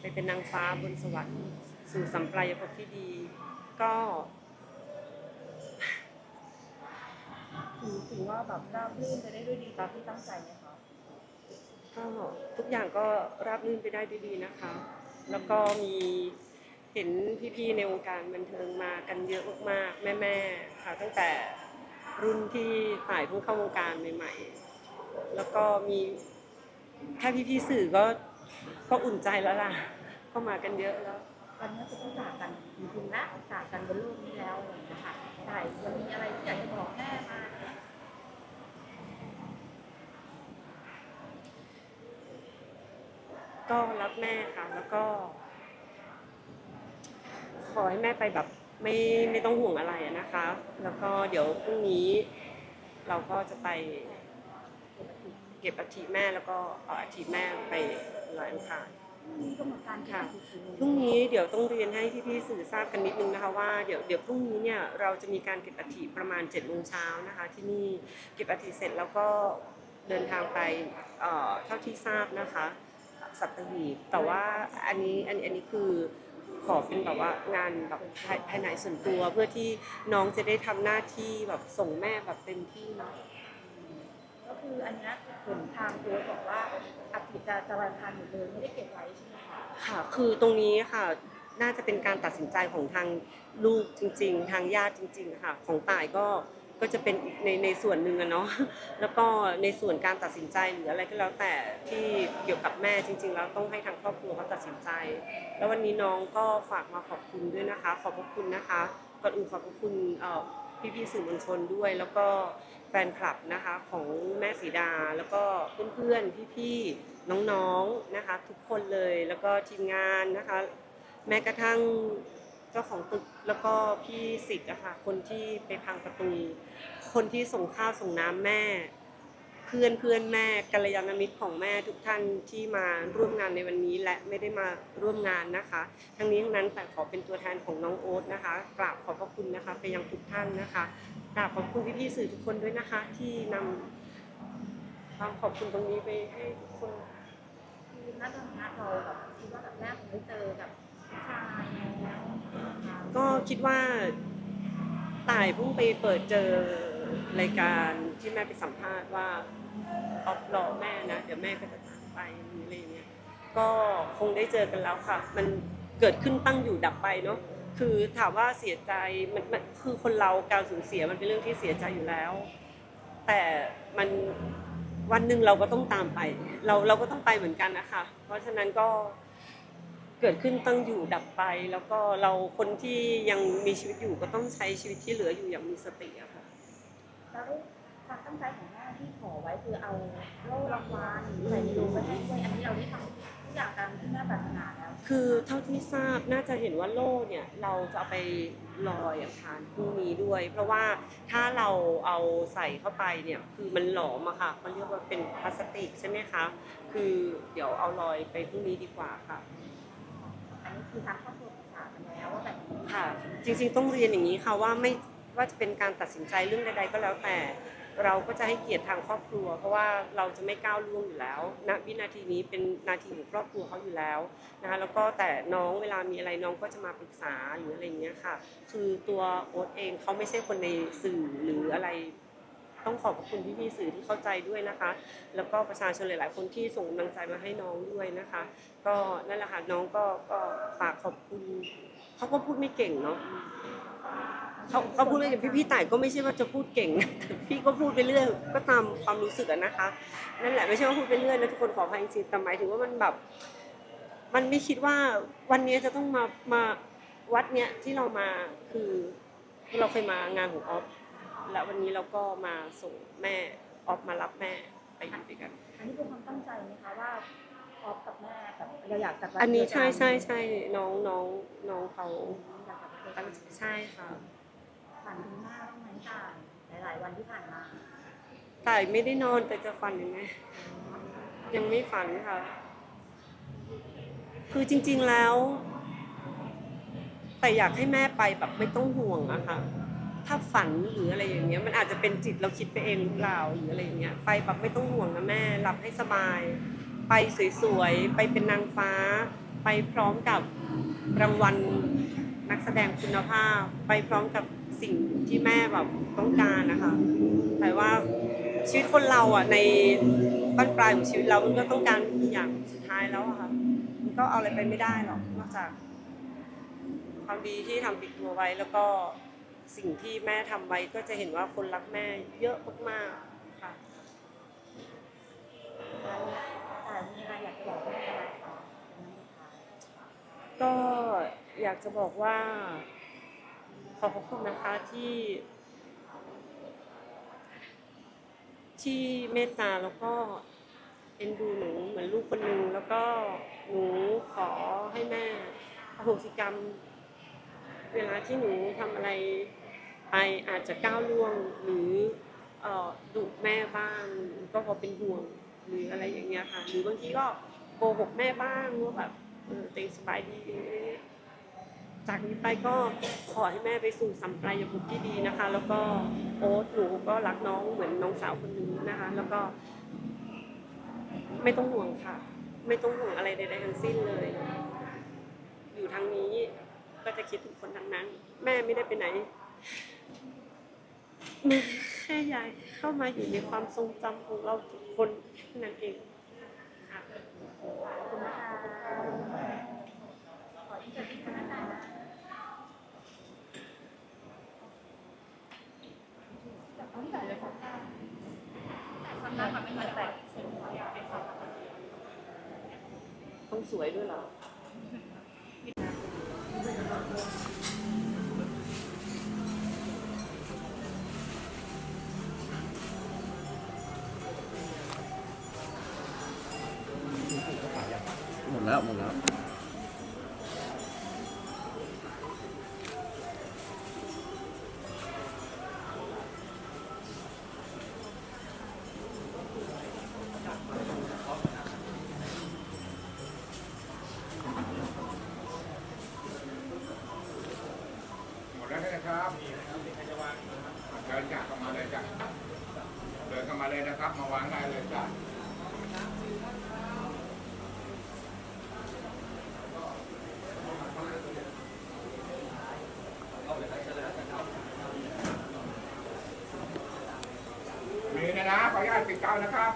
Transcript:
ไปเป็นนางฟ้าบนสวรรค์ สู่สัมปรายภพที่ดี ก็ถือถือว่าแบบราบรื่นไปได้ด้วยดีตามที่ตั้งใจไหมคะก็ทุกอย่างก็ราบรื่นไปได้ด้วยดีนะคะ แล้วก็มีเห็นพี่ๆในวงการบันเทิงมากันเยอะมากๆแม่ๆค่ะตั้งแต่รุ่นที่ฝ่ายเพิ่งเข้าวงการใหม่ ๆ แล้วก็มีแค่พี่ๆสื่อก็ ก็อุ่นใจแล้วล่ะก็มากันเยอะแล้ว วันนี้จะต้องจากกันจริงๆนะจากกันบนโลกนี้แล้วอะไรอย่างเงี้ยค่ะใช่วันนี้อะไรที่อยากจะบอกแม่มาก็รักแม่ค่ะ แล้วก็ ขอให้แม่ไปแบบไม่ไม่ต้องห่วงอะไรอะนะคะ แล้วก็เดี๋ยวพรุ่งนี้ เราก็จะไป เก็บอัฐิแม่แล้วก็เอาอัฐิแม่ไปลอยอังคาร มีกำหนดการที่ค่ะจะถึงพรุ่งนี้เดี๋ยวต้องเรียนให้พี่ๆสื่อทราบกันนิดนึงนะคะว่าเดี๋ยวเดี๋ยวพรุ่งนี้เนี่ยเราจะมีการเก็บอัฐิประมาณ7จ็ดโมงเช้านะคะที่นี่เก็บอัฐิเสร็จแล้วก็เดินทางไปเอ่อเท่าที่ทราบนะคะสัตหีบแต่ว่าอันนี้อันอันนี้คือขอเป็นแบบว่างานแบบภายภายในส่วนตัวเพื่อที่น้องจะได้ทำหน้าที่แบบส่งแม่แบบเต็มที่เนาะก็ คืออันเนี้ยเห็นทางโค้ชบอกว่าอัฐิจะจะวันทานหมดเลยไม่ได้เก็บไว้ใช่ไหมคะค่ะ คือตรงนี้ค่ะ น่าจะเป็นการตัดสินใจของทางลูกจริง ๆ ทางญาติจริง ๆ ค่ะ ของต่ายก็ ก็จะเป็นอีกในในส่วนหนึ่งอะเนาะ แล้วก็ในส่วนการตัดสินใจหรืออะไรก็แล้วแต่ที่เกี่ยวกับแม่จริง ๆ แล้วต้องให้ทางครอบครัวเขาตัดสินใจ แล้ววันนี้น้องก็ฝากมาขอบคุณด้วยนะคะ ขอบพระคุณนะคะ ก่อนอื่นขอบพระคุณเอ่อ พี่ๆสื่อมวลชนด้วย แล้วก็แฟนคลับนะคะของแม่สีดาแล้วก็เพื่อนๆพี่ๆน้องๆนะคะ ทุกคนเลยแล้วก็ทีมงานนะคะ แม้กระทั่งเจ้าของตึกแล้วก็พี่สิทธิ์อะค่ะคนที่ไปพังประตู คนที่ส่งข้าวส่งน้ำแม่ เพื่อนเพื่อนแม่กัลยาณมิตรของแม่ทุกท่านที่มาร่วมงานในวันนี้และไม่ได้มาร่วมงานนะคะ ทั้งนี้ทั้งนั้นแต่ขอเป็นตัวแทนของน้องโอ๊ตนะคะกราบขอบพระคุณนะคะไปยังทุกท่านนะคะกราบขอบคุณพี่ๆสื่อทุกคนด้วยนะคะ ที่นำความขอบคุณตรงนี้ไปให้ทุกคนคือณตอนนี้เราแบบคิดว่าแบบแม่คงได้เจอกับผู้ชายแล้วก็คิดว่าต่ายเพิ่งไปเปิดเจอ รายการที่แม่ไปสัมภาษณ์ว่าออฟรอแม่นะเดี๋ยวแม่ก็จะตามไปอะไรเงี้ยก็คงได้เจอกันแล้วค่ะ มันเกิดขึ้นตั้งอยู่ดับไปเนาะคือถามว่าเสียใจมันมันคือคนเราการสูญเสียมันเป็นเรื่องที่เสียใจอยู่แล้ว แต่มันวันหนึ่งเราก็ต้องตามไป เราเราก็ต้องไปเหมือนกันนะคะ เพราะฉะนั้นก็เกิดขึ้นตั้งอยู่ดับไป แล้วก็เราคนที่ยังมีชีวิตอยู่ก็ต้องใช้ชีวิตที่เหลืออยู่อย่างมีสติอะค่ะ แล้วความตั้งใจของแม่ที่ขอไว้คือเอาโล่รางวัลใส่ในโลงไปให้ด้วยอันนี้เราได้ทำทุกอย่างตามที่แม่ปรารถนาแล้วคือเท่าที่ทราบน่าจะเห็นว่าโล่เนี่ยเราจะเอาไปลอยอังคารพรุ่งนี้ด้วย เพราะว่าถ้าเราเอาใส่เข้าไปเนี่ยคือมันหลอมอะค่ะเขาเรียกว่าเป็นพลาสติกใช่ไหมคะคือเดี๋ยวเอาลอยไปพรุ่งนี้ดีกว่าค่ะอันนี้คือทางครอบครัวปรึกษากันแล้วว่าแบบนี้ค่ะ จริงๆต้องเรียนอย่างนี้ค่ะว่าไม่ ว่าจะเป็นการตัดสินใจเรื่องใดๆก็แล้วแต่ เราก็จะให้เกียรติทางครอบครัว เพราะว่าเราจะไม่ก้าวล่วงอยู่แล้วณวินาทีนี้เป็นนาทีของครอบครัวเขาอยู่แล้วนะคะแล้วก็แต่น้องเวลามีอะไรน้องก็จะมาปรึกษาหรืออะไรเงี้ยค่ะ คือตัวโอ๊ตเองเขาไม่ใช่คนในสื่อหรืออะไรต้องขอบพระคุณพี่ๆสื่อที่เข้าใจด้วยนะคะ แล้วก็ประชาชนหลาย ๆ คนที่ส่งกำลังใจมาให้น้องด้วยนะคะ ก็นั่นแหละค่ะน้องก็ก็ฝากขอบคุณเขาก็พูดไม่เก่งเนาะ เขาเขาพูดไม่เก่งพี่พี่ๆต่ายก็ไม่ใช่ว่าจะพูดเก่งนะแต่พี่ก็พูดไปเรื่อยก็ตามความรู้สึกอะนะคะ นั่นแหละไม่ใช่ว่าพูดไปเรื่อยนะทุกคนขออภัยจริงๆแต่หมายถึงว่ามันแบบ มันไม่คิดว่าวันนี้จะต้องมามาวัดเนี้ยที่เรามาคือเราเคยมางานของออฟและวันนี้เราก็มาส่งแม่ออฟมารับแม่ไปอยู่ด้วยกันอันนี้เป็นความตั้งใจไหมคะว่าออฟกับแม่แบบเราอยากจัดวัอันนี้เดียวกัใช่ใช่ใช่น้องน้องน้องเขา ตั้นงใช่ค่ะฝันถึงหน้าบ้างไหมค่ะหลาย ๆ วันที่ผ่านมาแต่ไม่ได้นอนแต่จะฝันยังไงยังไม่ฝันค่ะ คือจริง ๆแล้ว แต่อยากให้แม่ไปแบบไม่ต้องห่วงอะค่ะถ้าฝันหรืออะไรอย่างเงี้ย มันอาจจะเป็นจิตเราคิดไปเองหรือเปล่าหรืออะไรอย่างเงี้ยไปแบบไม่ต้องห่วงนะแม่หลับให้สบาย ไปสวยๆไปเป็นนางฟ้า ไปพร้อมกับรางวัล นักแสดงคุณภาพไปพร้อมกับสิ่งที่แม่แบบต้องการนะคะแต่ว่าชีวิตคนเราอะในบ้านปลายของชีวิตเรามันก็ต้องการอย่างสุดท้ายแล้วอะค่ะมันก็เอาอะไรไปไม่ได้หรอกนอกจาก ความดีที่ทำติดตัวไว้ แล้วก็สิ่งที่แม่ทำไว้ก็จะเห็นว่าคนรักแม่เยอะมากๆค่ะ แต่มีอะไรอยากจะบอกแม่ไหมคะ ก็ อยากจะบอกว่าขอบพระคุณนะคะที่ ที่เมตตาแล้วก็เอ็นดูหนูเหมือนลูกคนหนึ่งแล้วก็หนูขอให้แม่อโหสิกรรม เวลาที่หนูทำอะไรไปอาจจะก้าวล่วงหรือเอ่อดุแม่บ้างก็พอเป็นห่วงหรืออะไรอย่างเงี้ยค่ะ หรือบางทีก็โกหกแม่บ้างว่าแบบเออเต็งสบายดีอะไรเงี้ย จากนี้ไปก็ขอให้แม่ไปสู่สัมปรายภพที่ดีนะคะ แล้วก็โอ๊ตหนูก็รักน้องเหมือนน้องสาวคนนึงนะคะ แล้วก็ ไม่ต้องห่วงค่ะ ไม่ต้องห่วงอะไรใดๆทั้งสิ้นเลย อยู่ทางนี้ก็จะคิดถึงคนทั้งนั้น แม่ไม่ได้ไปไหนแม่แค่อยากเข้ามาอยู่ในความทรงจำของเราทุกคนแค่นั้นเองค่ะขอบคุณค่ะที่จะที่คณะการต้องแต่เลยค่ะแต่สำนักกับไม่เหมือนแต่เซ็นค่ะเป็นสำนัก องสวยด้วยเหรอหมดแล้วหมดแล้ว หมดแล้วใช่ไหมครับเดินจากเข้ามาเลยจ้ะเดินเข้ามาเลยนะครับ มาวางได้เลยจ้ะมีนะนะขออนุญาตปิดเตา นะครับ